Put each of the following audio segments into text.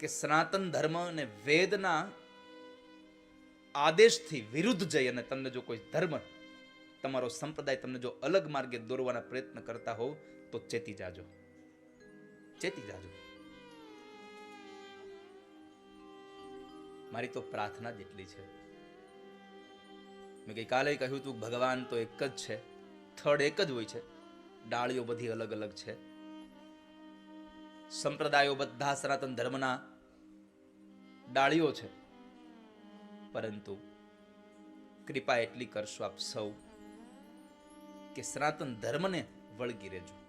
કે સનાતન ધર્મ અને વેદના આદેશથી વિરુદ્ધ જઈ અને તમને જો કોઈ ધર્મ તમારો સંપ્રદાય તમને જો અલગ માર્ગે દોરવાના પ્રયત્ન કરતા હોવ તો ચેતી જાજો. ચેતી જાજો. મારી તો પ્રાર્થના જેટલી છે. મેં ગઈકાલે કહ્યું હતું ભગવાન તો એક જ છે, થડ એક જ હોય છે. ડાળીઓ બધી અલગ અલગ છે. સંપ્રદાયો બધા સનાતન ધર્મના ડાળીઓ છે. પરંતુ કૃપા એટલી કરશો આપ સૌ કે સનાતન ધર્મને વળગી રહેજો.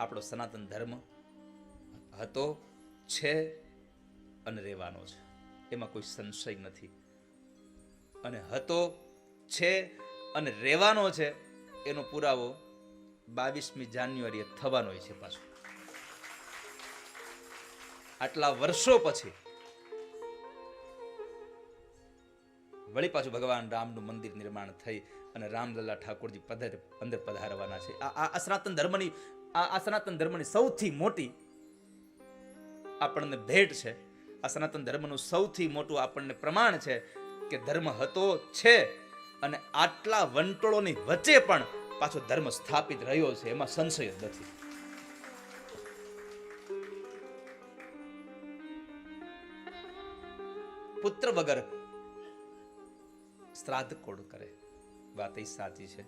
આપણો સનાતન ધર્મ હતો, છે અને રહેવાનો છે. એમાં કોઈ સંશય નથી. અને હતો, છે અને રહેવાનો છે, એનો પુરાવો બાવીસમી જાન્યુઆરીએ થવાનો છે પાછો. આટલા વર્ષો પછી વળી પાછું ભગવાન રામનું મંદિર નિર્માણ થઈ અને રામલલ્લા ઠાકોરજી પધાર અંદર પધારવાના છે. આ આ- સનાતન ધર્મની આ સનાતન ધર્મની સૌથી મોટી આપણને ભેટ છે. આ સનાતન ધર્મનું સૌથી મોટું આપણને પ્રમાણ છે કે ધર્મ હતો, છે અને આટલા વંટોળોની વચ્ચે પણ પાછો ધર્મ સ્થાપિત રહ્યો છે. એમાં સંશય જ નથી. પુત્ર વગર શ્રાદ્ધ કોણ કરે? વાત એ સાચી છે.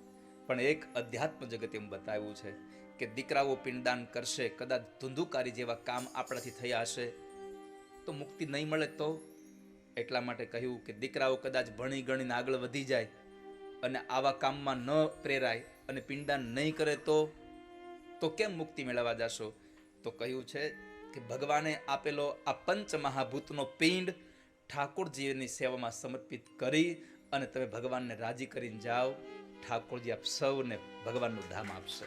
પણ એક અધ્યાત્મ જગતે એમ બતાવ્યું છે કે દીકરાઓ પિંડદાન કરશે, કદાચ ધુંધુકારી જેવા કામ આપણાથી થયા હશે, તો મુક્તિ નહીં મળે તો? એટલા માટે કહ્યું કે દીકરાઓ કદાચ ભણી ગણીને આગળ વધી જાય અને આવા કામમાં ન પ્રેરાય અને પિંડદાન નહીં કરે તો? તો કેમ મુક્તિ મેળવવા જશો? તો કહ્યું છે કે ભગવાને આપેલો આ પંચ મહાભૂતનો પિંડ ઠાકોરજીની સેવામાં સમર્પિત કરી અને તમે ભગવાનને રાજી કરીને જાઓ, ઠાકોરજી આપ સૌને ભગવાનનું ધામ આપશે.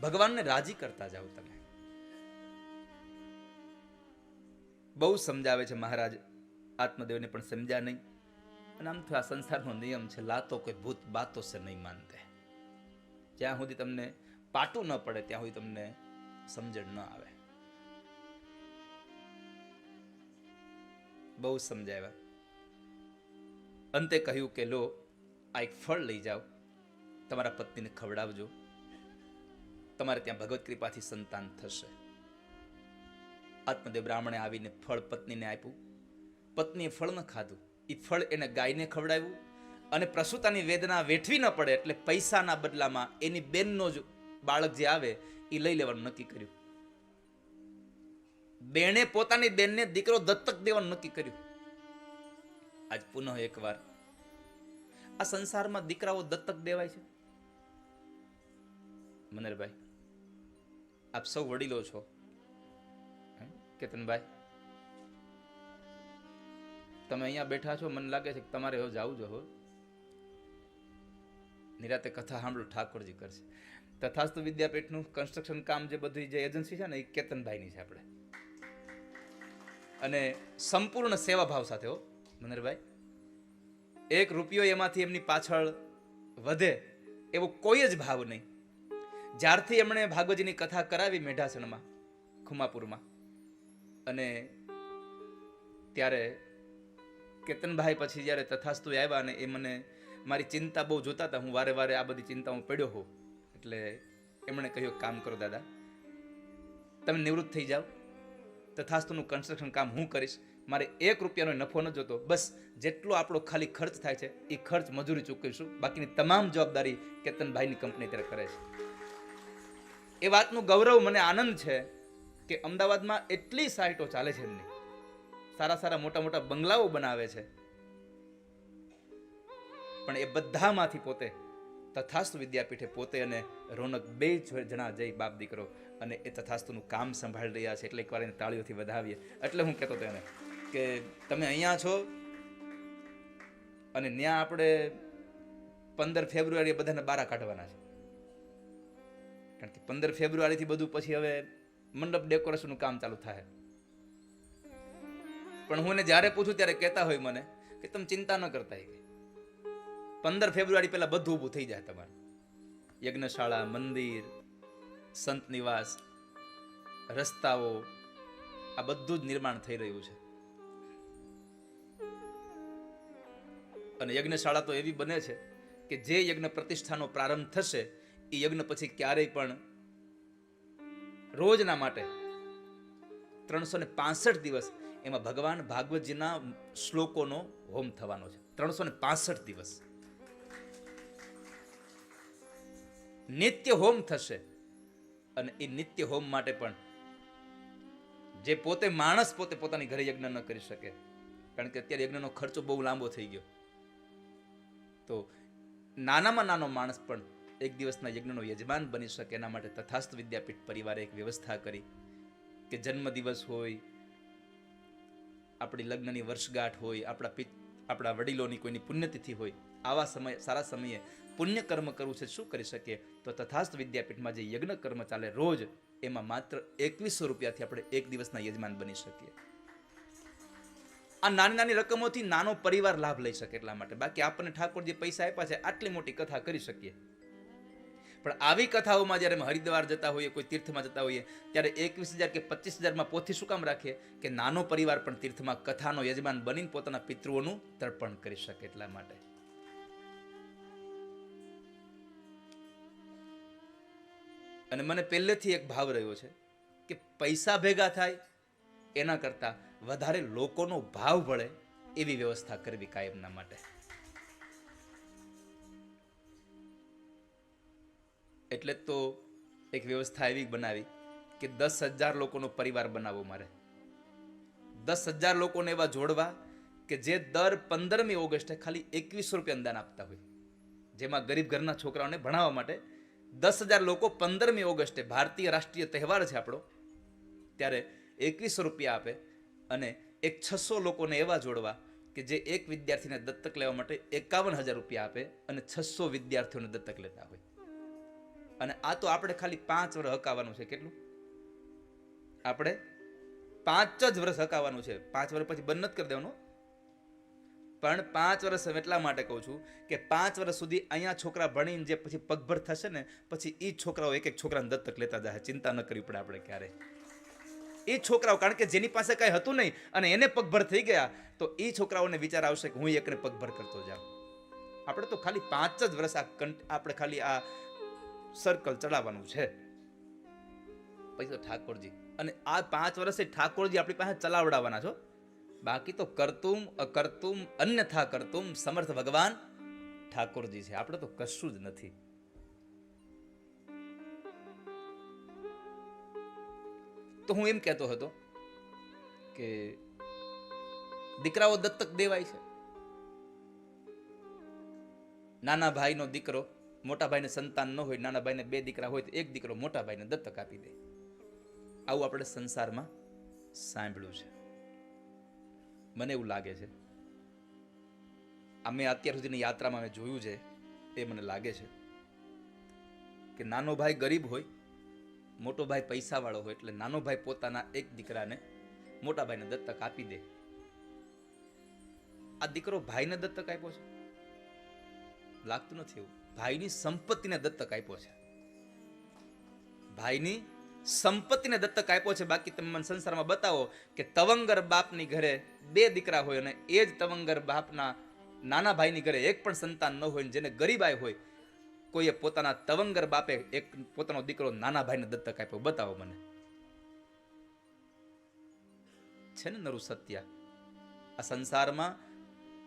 ભગવાનને રાજી કરતા જાઓ તમે. બહુ સમજાવે છે મહારાજ, આત્મદેવને પણ સમજ્યા નહીં. અને આમ આ સંસારનો નિયમ છે, લાતો કોઈ ભૂત બાતો છે નહીં માનતે. જ્યાં સુધી તમને પાટું ન પડે, ત્યાં સુધી તમને સમજણ ન આવે. બહુ સમજાવ્યા. અંતે કહ્યું કે, લો, આ એક ફળ લઈ જાઓ. તમારા પત્નીને ખવડાવજો. તમારે ત્યાં ભગવત કૃપાથી સંતાન થશે. આત્મદેવ બ્રાહ્મણે આવીને ફળ પત્નીને આપ્યું. પત્નીએ ફળ ન ખાધું. એ ફળ એને ગાયને ખવડાવ્યું અને પ્રસૂતાની વેદના વેઠવી ન પડે એટલે પૈસાના બદલામાં એની બેનનો જ બાળક જે આવે એ લઈ લેવાનું નક્કી કર્યું. બેણે પોતાની બેનને દીકરો દત્તક દેવાનું નક્કી કર્યું. આજ પુનઃ એકવાર આ સંસારમાં દીકરાઓ દત્તક દેવાય છે. મનરભાઈ આપ સૌ વડીલો છો. કેતનભાઈ? તમે અહીંયા બેઠા છો, મને લાગે છે કે તમારે હવે જવું જો હો નિરાતે કથા સાંભળો, ઠાકોરજી કરશે. તથાસ્તુ વિદ્યાપીઠનું કન્સ્ટ્રક્શન કામ જે બધી જે એજન્સી છે ને, એ કેતનભાઈની છે આપણે. અને સંપૂર્ણ સેવાભાવ સાથે હો, મનરભાઈ. એક રૂપિયો એમાંથી એમની પાછળ વધે એવો કોઈ જ ભાવ નહીં. જ્યારથી એમણે ભાગવતજીની કથા કરાવી મેઢાસણમાં, ખુમાપુરમાં, અને ત્યારે કેતનભાઈ પછી જ્યારે તથાસ્તુ આવ્યા અને એ મને મારી ચિંતા બહુ જોતા હતા, હું વારે વારે આ બધી ચિંતામાં પડ્યો હોઉં. એટલે એમણે કહ્યું કામ કરો દાદા, તમે નિવૃત્ત થઈ જાઓ તથાસ્તુનું કન્સ્ટ્રક્શન કામ હું કરીશ. મારે એક રૂપિયાનો નફો ન જોતો. બસ જેટલો આપણો ખાલી ખર્ચ થાય છે, એ ખર્ચ મજૂરી ચૂકવીશું. બાકીની તમામ જવાબદારી કેતનભાઈની કંપની ત્યારે કરે છે. એ વાતનું ગૌરવ મને આનંદ છે કે અમદાવાદમાં એટલી સાઇટો ચાલે છે એમની. સારા સારા મોટા મોટા બંગલાઓ બનાવે છે. પણ એ બધામાંથી પોતે તથાસ્તુ વિદ્યાપીઠે પોતે અને રોનક બે જણા જઈ બાપ દીકરો અને એ તથાસ્તુનું કામ સંભાળી રહ્યા છે, એટલે એકવાર એને તાળીઓથી વધાવીએ. એટલે હું કહેતો હતો એને કે તમે અહીંયા છો અને ત્યાં આપણે પંદર ફેબ્રુઆરીએ બધાને બારા કાઢવાના છે. કારણ કે પંદર ફેબ્રુઆરીથી બધું પછી હવે મંડપ ડેકોરેશનનું કામ ચાલુ થાય. પણ હું એને જ્યારે પૂછું ત્યારે કહેતા હોય મને કે તમે ચિંતા ન કરતા પંદર ફેબ્રુઆરી પહેલાં બધું ઊભું થઈ જાય તમારે. યજ્ઞશાળા, મંદિર સંત નિવાસ, રસ્તાઓ, આ બધું જ નિર્માણ થઈ રહ્યું છે. અને યજ્ઞશાળા તો એવી બને છે કે જે યજ્ઞ પ્રતિષ્ઠાનો પ્રારંભ થશે, એ યજ્ઞ પછી ક્યારેય પણ રોજના માટે ત્રણસો ને પાસઠ દિવસ એમાં ભગવાન ભાગવતજીના શ્લોકોનો હોમ થવાનો છે. ત્રણસો ને પાસઠ દિવસ. નિત્ય હોમ થશે. અને એ નિત્ય હોમ માટે પણ. જે પોતે માણસ પોતે પોતાની ઘરે યજ્ઞ ન કરી શકે. કારણ કે અત્યારે યજ્ઞનો ખર્ચો બહુ લાંબો થઈ ગયો. તો નાનામાં નાનો માણસ પણ એક દિવસના યજ્ઞનો યજમાન બની શકે એના માટે તથાસ્ત વિદ્યાપીઠ પરિવારે એક વ્યવસ્થા કરી કે જન્મ દિવસ હોય, આપણી લગ્નની વર્ષગાંઠ હોય, આપણા પિત, આપણા વડીલોની કોઈની પુણ્યતિથિ હોય, આવા સમય, સારા સમયે પુણ્ય કર્મ કરવું છે, શું કરી શકીએ? તો તથાસ્ત વિદ્યાપીઠમાં જે યજ્ઞ કર્મ ચાલે રોજ, એમાં માત્ર એકવીસો રૂપિયાથી આપણે એક દિવસના યજમાન બની શકીએ. આ નાની નાની રકમોથી નાનો પરિવાર લાભ લઈ શકે એટલા માટે. બાકી આપણને ઠાકોર જે પૈસા આપ્યા છે, આટલી મોટી કથા કરી શકીએ. પણ આવી કથાઓમાં જ્યારે હરિદ્વાર જતા હોઈએ, કોઈ તીર્થમાં જતા હોઈએ, ત્યારે એકવીસ હજાર કે પચીસ હજારમાં પોથી શું કામ રાખીએ? કે નાનો પરિવાર પણ તીર્થમાં કથાનો યજમાન બનીને પોતાના પિતૃઓનું તર્પણ કરી શકે એટલા માટે. અને મને પહેલેથી એક ભાવ રહ્યો છે કે પૈસા ભેગા થાય, એના કરતાં વધારે લોકોનો ભાવ ભળે એવી વ્યવસ્થા કરવી કાયમના માટે. એટલે તો એક વ્યવસ્થા એવી બનાવી કે દસ હજાર લોકોનો પરિવાર બનાવવો મારે. દસ હજાર લોકોને એવા જોડવા કે જે દર પંદરમી ઓગસ્ટે ખાલી એકવીસો રૂપિયા અંદાન આપતા હોય. જેમાં ગરીબ ઘરના છોકરાઓને ભણાવવા માટે દસ હજાર લોકો પંદરમી ઓગસ્ટે ભારતીય રાષ્ટ્રીય તહેવાર છે આપણો. ત્યારે એકવીસો રૂપિયા આપે અને એક છસો લોકોને એવા જોડવા કે જે એક વિદ્યાર્થીને દત્તક લેવા માટે એકાવન હજાર રૂપિયા આપે અને છસો વિદ્યાર્થીઓને દત્તક લેતા હોય. અને આ તો આપણે ખાલી પાંચ વર્ષ હકાવવાનું છે. કેટલું? આપણે પાંચ જ વર્ષ હકાવવાનું છે. પાંચ વર્ષ પછી બંધ નથી કરી દેવાનું. પણ પાંચ વર્ષ એટલા માટે કહું છું કે પાંચ વર્ષ સુધી અહીંયા છોકરા ભણીને જે પછી પગભર થશે ને, પછી એ છોકરાઓ એક એક છોકરાને દત્તક લેતા જાય. ચિંતા ન કરવી પડે આપણે ક્યારે એ છોકરાઓ, કારણ કે જેની પાસે કાંઈ હતું નહીં અને એને પગભર થઈ ગયા, તો એ છોકરાઓને વિચાર આવશે કે હું એકને પગભર કરતો જાઉં. આપણે તો ખાલી પાંચ જ વર્ષ આ આપણે ખાલી આ સર્કલ ચડાવવાનું છે. પછી તો ઠાકોરજી. અને આ પાંચ વર્ષે ઠાકોરજી આપણી પાસે ચલાવડાવવાના છો. બાકી તો કરતુમ, અકર્તુમ, અન્યથા કરતુમ, સમર્થ ભગવાન ઠાકોરજી છે. આપણે તો કશું જ નથી. તો હું એમ કહેતો હતો કે દીકરાઓ દત્તક દેવાય છે. નાના ભાઈનો દીકરો મોટા ભાઈને સંતાન ન હોય, નાના ભાઈને બે દીકરા હોય તો એક દીકરો મોટા ભાઈને દત્તક આપી દે. આવું આપણે સંસારમાં સાંભળ્યું છે. મને એવું લાગે છે. આ મેં અત્યાર સુધીની યાત્રામાં મેં જોયું છે, એ મને લાગે છે કે નાનો ભાઈ ગરીબ હોય, મોટો ભાઈ પૈસાવાળો હોય, એટલે નાનો ભાઈ પોતાના એક દીકરાને મોટા ભાઈને દત્તક આપી દે. આ દીકરો ભાઈને દત્તક આપ્યો છે? લાગતું નથી એવું. ભાઈની સંપત્તિને દત્તક આપ્યો છે. ભાઈની સંપત્તિને દત્તક આપ્યો છે. બાકી તમે મને સંસારમાં બતાવો કે તવંગર બાપની ઘરે બે દીકરા હોય અને એ જ તવંગર બાપના નાના ભાઈની ઘરે એક પણ સંતાન ન હોય જેને ગરીબાઈ હોય, કોઈએ પોતાના તવંગર બાપે એક પોતાનો દીકરો નાના ભાઈને દત્તક આપ્યો. બતાવો મને. છે ને નરું સત્ય? આ સંસારમાં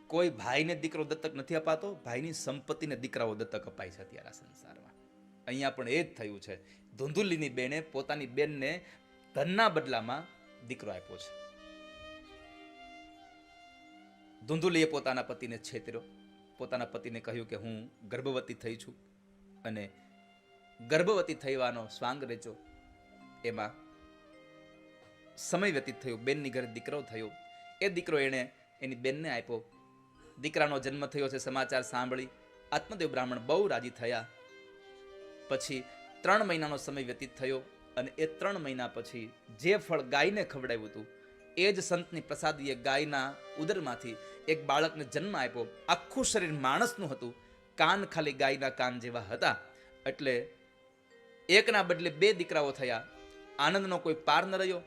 કોઈ ભાઈને દીકરો દત્તક નથી અપાતો, ભાઈની સંપત્તિને દીકરાઓ દત્તક અપાય છે અત્યારે આ સંસારમાં. અહીંયા પણ એ જ થયું છે. ધુંધુલીની બેને પોતાની બેનને ધનના બદલામાં દીકરો આપ્યો છે. ધુંધુલીએ પોતાના પતિને છેતર્યો. પોતાના પતિને કહ્યું કે હું ગર્ભવતી થઈ છું અને ગર્ભવતી થવાનો સ્વાંગ રેચો એમાં સમય વ્યતીત થયો. બેનની ઘરે દીકરો થયો. એ દીકરો એણે એની બેનને આપ્યો. દીકરાનો જન્મ થયો છે સમાચાર સાંભળી. આત્મદેવ બ્રાહ્મણ બહુ રાજી થયા. પછી ત્રણ મહિનાનો સમય વ્યતીત થયો અને એ ત્રણ મહિના પછી જે ફળ ગાયને ખવડાવ્યું હતું, એ જ સંતની પ્રસાદીએ ગાયના ઉદરમાંથી એક બાળકને જન્મ આપ્યો. આખું શરીર માણસનું હતું. કાન ખાલી ગાયના કાન જેવા હતા. એટલે એકના બદલે બે દીકરાઓ થયા. આનંદનો કોઈ પાર ન રહ્યો.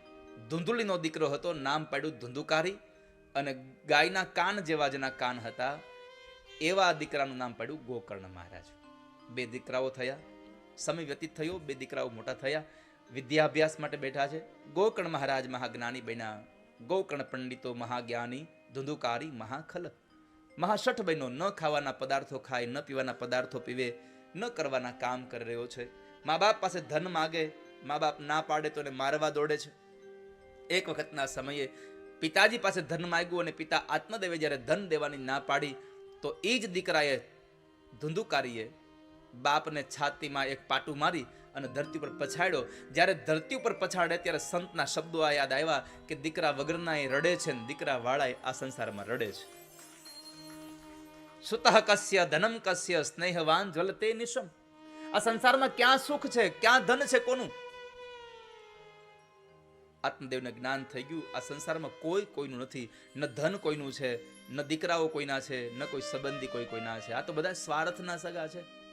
ધૂંધુળીનો દીકરો હતો, નામ પાડ્યું ધુંધુકારી. અને ગાયના કાન જેવા જેના કાન હતા, એવા દીકરાનું નામ પાડ્યું ગોકર્ણ મહારાજ. બે દીકરાઓ થયા. સમય વ્યતીત થયો, બે દીકરાઓ મોટા થયા. વિદ્યાભ્યાસ માટે બેઠા છે. ગોકર્ણ મહારાજ મહાજ્ઞાની બન્યા. ગોકર્ણ પંડિતો મહાજ્ઞાની, ધુંધુકારી મહાખલ મહાશઠ બહેનો ન ખાવાના પદાર્થો ખાય, ન પીવાના પદાર્થો પીવે, ન કરવાના કામ કરી રહ્યો છે. મા બાપ પાસે ધન માગે, મા બાપ ના પાડે તો એને મારવા દોડે છે. એક વખતના સમયે પિતાજી પાસે ધન માગ્યું અને પિતા આત્મદેવે જ્યારે ધન દેવાની ના પાડી, તો એ જ દીકરાએ ધુંધુકારીએ બાપને છાતીમાં એક પાટું મારી અને ધરતી ઉપર પછાડ્યો. જ્યારે ધરતી ઉપર પછાડે ત્યારે સંતના શબ્દો આ યાદ આવ્યા કે દીકરા વગરના એ રડે છે દીકરા વાળા આ સંસારમાં રડે છે. સુતઃ કસ્ય ધનમ કસ્ય સ્નેહવાન જ્વલતે નિશમ. આ સંસારમાં ક્યાં સુખ છે? ક્યાં ધન છે કોનું? આત્મદેવને જ્ઞાન થઈ ગયું. આ સંસારમાં કોઈ કોઈનું નથી. ન ધન કોઈનું છે, ન દીકરાઓ કોઈના છે, ન કોઈ સંબંધી કોઈ કોઈના છે. આ તો બધા સ્વાર્થના સગા છે.